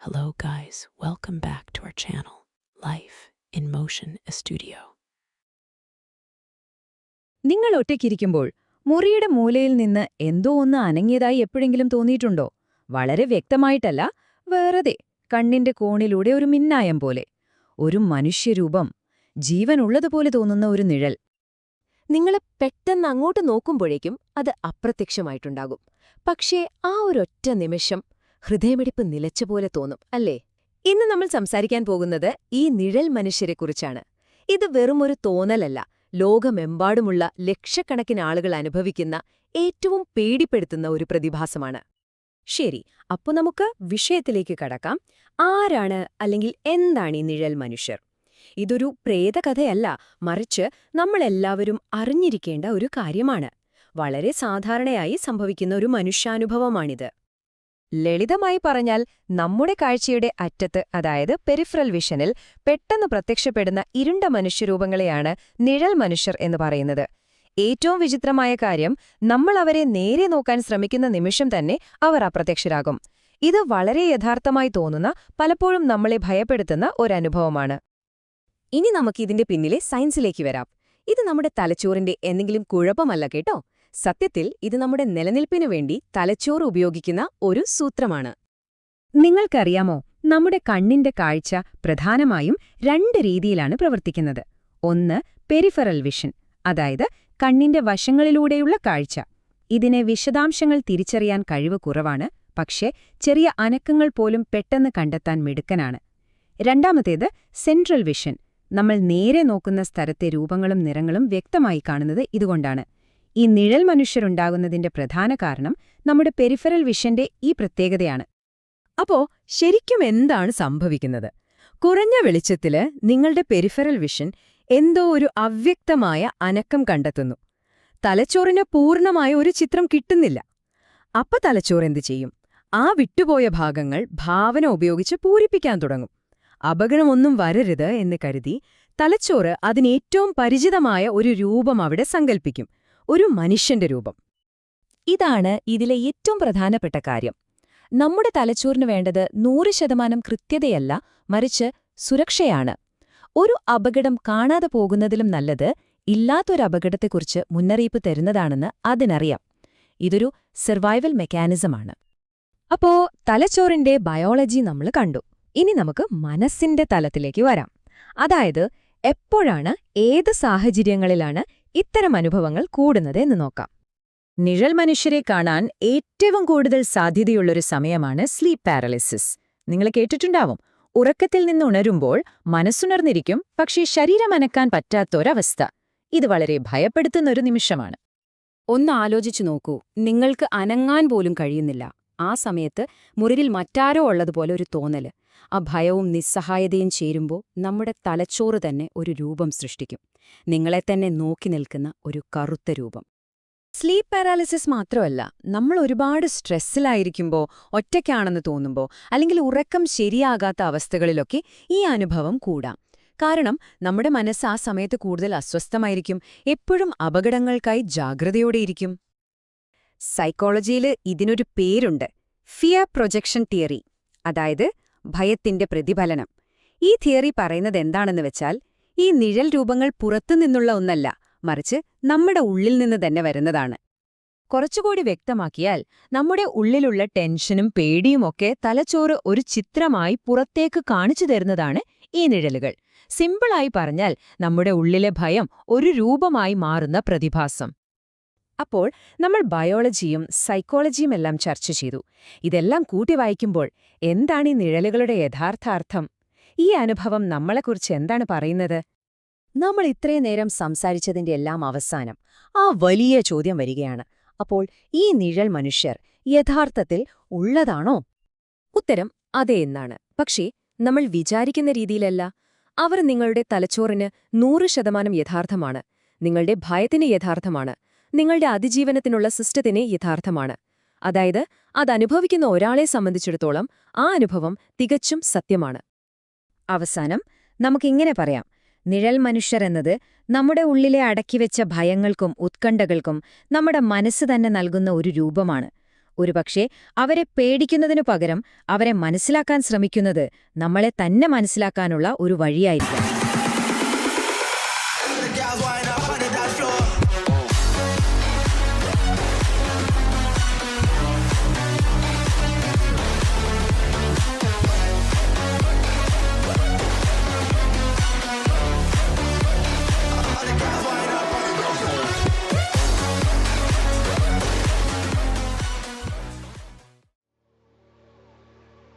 Hello, guys. Welcome back to our channel, Life in Motion Studio. നിങ്ങൾ ഒറ്റയ്ക്കിരിക്കുമ്പോൾ മുറിയുടെ മൂലയിൽ നിന്ന് എന്തോ ഒന്ന് അനങ്ങിയതായി എപ്പോഴെങ്കിലും തോന്നിയിട്ടുണ്ടോ വളരെ വ്യക്തമായിട്ടല്ല വേറെതെ കണ്ണിന്റെ കോണിലൂടെ ഒരു മിന്നായം പോലെ ഒരു മനുഷ്യരൂപം ജീവനുള്ളതുപോലെ തോന്നുന്ന ഒരു നിഴൽ നിങ്ങൾ പെട്ടെന്ന് അങ്ങോട്ട് നോക്കുമ്പോഴേക്കും അത് അപ്രത്യക്ഷമായിട്ടുണ്ടാകും പക്ഷേ ആ ഒരൊറ്റ നിമിഷം ഹൃദയമിടിപ്പ് നിലച്ച പോലെ തോന്നും അല്ലേ? ഇന്ന് നമ്മൾ സംസാരിക്കാൻ പോകുന്നത് ഈ നിഴൽ മനുഷ്യരെക്കുറിച്ചാണ്. ഇത് വെറുമൊരു തോന്നലല്ല ലോകമെമ്പാടുമുള്ള ലക്ഷക്കണക്കിന് ആളുകൾ അനുഭവിക്കുന്ന ഏറ്റവും പേടിപ്പെടുത്തുന്ന ഒരു പ്രതിഭാസമാണ്. ശരി അപ്പോൾ നമുക്ക് വിഷയത്തിലേക്ക് കടക്കാം. ആരാണ് അല്ലെങ്കിൽ എന്താണ് ഈ നിഴൽ മനുഷ്യർ? ഇതൊരു പ്രേതകഥയല്ല മറിച്ച് നമ്മളെല്ലാവരും അറിഞ്ഞിരിക്കേണ്ട ഒരു കാര്യമാണ്. വളരെ സാധാരണയായി സംഭവിക്കുന്ന ഒരു മനുഷ്യാനുഭവമാണിത്. ലളിതമായി പറഞ്ഞാൽ നമ്മുടെ കാഴ്ചയുടെ അറ്റത്ത് അതായത് പെരിഫറൽ വിഷനിൽ പെട്ടെന്ന് പ്രത്യക്ഷപ്പെടുന്ന ഇരുണ്ട മനുഷ്യരൂപങ്ങളെയാണ് നിഴൽ മനുഷ്യർ എന്ന് പറയുന്നത്. ഏറ്റവും വിചിത്രമായ കാര്യം നമ്മൾ അവരെ നേരെ നോക്കാൻ ശ്രമിക്കുന്ന നിമിഷം തന്നെ അവർ അപ്രത്യക്ഷരാകും. ഇത് വളരെ യഥാർത്ഥമായി തോന്നുന്ന പലപ്പോഴും നമ്മളെ ഭയപ്പെടുത്തുന്ന ഒരനുഭവമാണ്. ഇനി നമുക്ക് ഇതിന്റെ പിന്നിലെ സയൻസിലേക്ക് വരാം. ഇത് നമ്മുടെ തലച്ചോറിന്റെ എന്തെങ്കിലും കുഴപ്പമല്ല കേട്ടോ? സത്യത്തിൽ ഇത് നമ്മുടെ നിലനിൽപ്പിനു വേണ്ടി തലച്ചോറ് ഉപയോഗിക്കുന്ന ഒരു സൂത്രമാണ്. നിങ്ങൾക്കറിയാമോ നമ്മുടെ കണ്ണിന്റെ കാഴ്ച പ്രധാനമായും രണ്ട് രീതിയിലാണ് പ്രവർത്തിക്കുന്നത്. ഒന്ന് പെരിഫറൽ വിഷൻ അതായത് കണ്ണിന്റെ വശങ്ങളിലൂടെയുള്ള കാഴ്ച. ഇതിനെ വിശദാംശങ്ങൾ തിരിച്ചറിയാൻ കഴിവ് കുറവാണ് പക്ഷേ ചെറിയ അനക്കങ്ങൾ പോലും പെട്ടെന്ന് കണ്ടെത്താൻ മിടുക്കനാണ്. രണ്ടാമത്തേത് സെൻട്രൽ വിഷൻ നമ്മൾ നേരെ നോക്കുന്ന സ്ഥലത്തെ രൂപങ്ങളും നിറങ്ങളും വ്യക്തമായി കാണുന്നത് ഇതുകൊണ്ടാണ്. ഈ നിഴൽ മനുഷ്യരുണ്ടാകുന്നതിന്റെ പ്രധാന കാരണം നമ്മുടെ പെരിഫറൽ വിഷന്റെ ഈ പ്രത്യേകതയാണ്. അപ്പോ ശരിക്കും എന്താണ് സംഭവിക്കുന്നത്? കുറഞ്ഞ വെളിച്ചത്തിൽ നിങ്ങളുടെ പെരിഫറൽ വിഷൻ എന്തോ ഒരു അവ്യക്തമായ അനക്കം കണ്ടെത്തുന്നു. തലച്ചോറിന് പൂർണമായ ഒരു ചിത്രം കിട്ടുന്നില്ല. അപ്പ തലച്ചോറ് എന്തു ചെയ്യും? ആ വിട്ടുപോയ ഭാഗങ്ങൾ ഭാവന ഉപയോഗിച്ച് പൂരിപ്പിക്കാൻ തുടങ്ങും. അപകടമൊന്നും വരരുത് എന്ന് കരുതി തലച്ചോറ് അതിനേറ്റവും പരിചിതമായ ഒരു രൂപം അവിടെ സങ്കൽപ്പിക്കും. ഒരു മനുഷ്യന്റെ രൂപം. ഇതാണ് ഇതിലെ ഏറ്റവും പ്രധാനപ്പെട്ട കാര്യം. നമ്മുടെ തലച്ചോറിന് വേണ്ടത് നൂറ് ശതമാനം കൃത്യതയല്ല മറിച്ച് സുരക്ഷയാണ്. ഒരു അപകടം കാണാതെ പോകുന്നതിലും നല്ലത് ഇല്ലാത്തൊരു അപകടത്തെക്കുറിച്ച് മുന്നറിയിപ്പ് തരുന്നതാണെന്ന് അതിനറിയാം. ഇതൊരു സർവൈവൽ മെക്കാനിസമാണ്. അപ്പോ തലച്ചോറിന്റെ ബയോളജി നമ്മൾ കണ്ടു. ഇനി നമുക്ക് മനസ്സിന്റെ തലത്തിലേക്ക് വരാം. അതായത് എപ്പോഴാണ് ഏത് സാഹചര്യങ്ങളിലാണ് ഇത്തരം അനുഭവങ്ങൾ കൂടുന്നത് എന്ന് നോക്കാം. നിഴൽ മനുഷ്യരെ കാണാൻ ഏറ്റവും കൂടുതൽ സാധ്യതയുള്ളൊരു സമയമാണ് സ്ലീപ്പ് പാരലിസിസ്. നിങ്ങൾ കേട്ടിട്ടുണ്ടാവും. ഉറക്കത്തിൽ നിന്ന് ഉണരുമ്പോൾ മനസ്സുണർന്നിരിക്കും പക്ഷേ ശരീരമനക്കാൻ പറ്റാത്തൊരവസ്ഥ. ഇത് വളരെ ഭയപ്പെടുത്തുന്നൊരു നിമിഷമാണ്. ഒന്ന് ആലോചിച്ചു നോക്കൂ. നിങ്ങൾക്ക് അനങ്ങാൻ പോലും കഴിയുന്നില്ല. ആ സമയത്ത് മുറിയിൽ മറ്റാരോ ഉള്ളതുപോലെ ഒരു തോന്നൽ. ആ ഭയവും നിസ്സഹായതയും ചേരുമ്പോൾ നമ്മുടെ തലച്ചോറ് തന്നെ ഒരു രൂപം സൃഷ്ടിക്കും. നിങ്ങളെ തന്നെ നോക്കി നിൽക്കുന്ന ഒരു കറുത്ത രൂപം. സ്ലീപ്പ് പാരാലിസിസ് മാത്രമല്ല നമ്മൾ ഒരുപാട് സ്ട്രെസ്സിലായിരിക്കുമ്പോൾ ഒറ്റയ്ക്കാണെന്ന് തോന്നുമ്പോൾ അല്ലെങ്കിൽ ഉറക്കം ശരിയാകാത്ത അവസ്ഥകളിലൊക്കെ ഈ അനുഭവം കൂടാം. കാരണം നമ്മുടെ മനസ്സ് ആ സമയത്ത് കൂടുതൽ അസ്വസ്ഥമായിരിക്കും എപ്പോഴും അപകടങ്ങൾക്കായി ജാഗ്രതയോടെയിരിക്കും സൈക്കോളജിയിൽ ഇതിനൊരു പേരുണ്ട് ഫിയ പ്രൊജക്ഷൻ തിയറി. അതായത് ഭയത്തിന്റെ പ്രതിഫലനം. ഈ തിയറി പറയുന്നത് എന്താണെന്ന് വെച്ചാൽ ഈ നിഴൽ രൂപങ്ങൾ പുറത്തുനിന്നുള്ള ഒന്നല്ല മറിച്ച് നമ്മുടെ ഉള്ളിൽ നിന്ന് തന്നെ വരുന്നതാണ്. കുറച്ചുകൂടി വ്യക്തമാക്കിയാൽ നമ്മുടെ ഉള്ളിലുള്ള ടെൻഷനും പേടിയുമൊക്കെ തലച്ചോറ് ഒരു ചിത്രമായി പുറത്തേക്ക് കാണിച്ചു തരുന്നതാണ് ഈ നിഴലുകൾ. സിമ്പിളായി പറഞ്ഞാൽ നമ്മുടെ ഉള്ളിലെ ഭയം ഒരു രൂപമായി മാറുന്ന പ്രതിഭാസം. അപ്പോൾ നമ്മൾ ബയോളജിയും സൈക്കോളജിയും എല്ലാം ചർച്ച ചെയ്തു. ഇതെല്ലാം കൂട്ടി വായിക്കുമ്പോൾ എന്താണ് ഈ നിഴലുകളുടെ യഥാർത്ഥാർത്ഥം ഈ അനുഭവം നമ്മളെക്കുറിച്ച് എന്താണ് പറയുന്നത്? നമ്മൾ ഇത്രയും നേരം സംസാരിച്ചതിന്റെ എല്ലാം അവസാനം ആ വലിയ ചോദ്യം വരികയാണ്. അപ്പോൾ ഈ നിഴൽ മനുഷ്യർ യഥാർത്ഥത്തിൽ ഉള്ളതാണോ? ഉത്തരം അതെ എന്നാണ്. പക്ഷേ നമ്മൾ വിചാരിക്കുന്ന രീതിയിലല്ല. അവർ നിങ്ങളുടെ തലച്ചോറിന് നൂറ് ശതമാനം യഥാർത്ഥമാണ്. നിങ്ങളുടെ ഭയത്തിന് യഥാർത്ഥമാണ്. നിങ്ങളുടെ അതിജീവനത്തിനുള്ള സിസ്റ്റത്തിനെ യഥാർത്ഥമാണ്. അതായത് അതനുഭവിക്കുന്ന ഒരാളെ സംബന്ധിച്ചിടത്തോളം ആ അനുഭവം തികച്ചും സത്യമാണ്. അവസാനം നമുക്കിങ്ങനെ പറയാം. നിഴൽ മനുഷ്യർ എന്നത് നമ്മുടെ ഉള്ളിലെ അടക്കിവെച്ച ഭയങ്ങൾക്കും ഉത്കണ്ഠകൾക്കും നമ്മുടെ മനസ്സ് തന്നെ നൽകുന്ന ഒരു രൂപമാണ്. ഒരുപക്ഷെ അവരെ പേടിക്കുന്നതിനു പകരം അവരെ മനസ്സിലാക്കാൻ ശ്രമിക്കുന്നത് നമ്മളെ തന്നെ മനസ്സിലാക്കാനുള്ള ഒരു വഴിയായിരിക്കാം.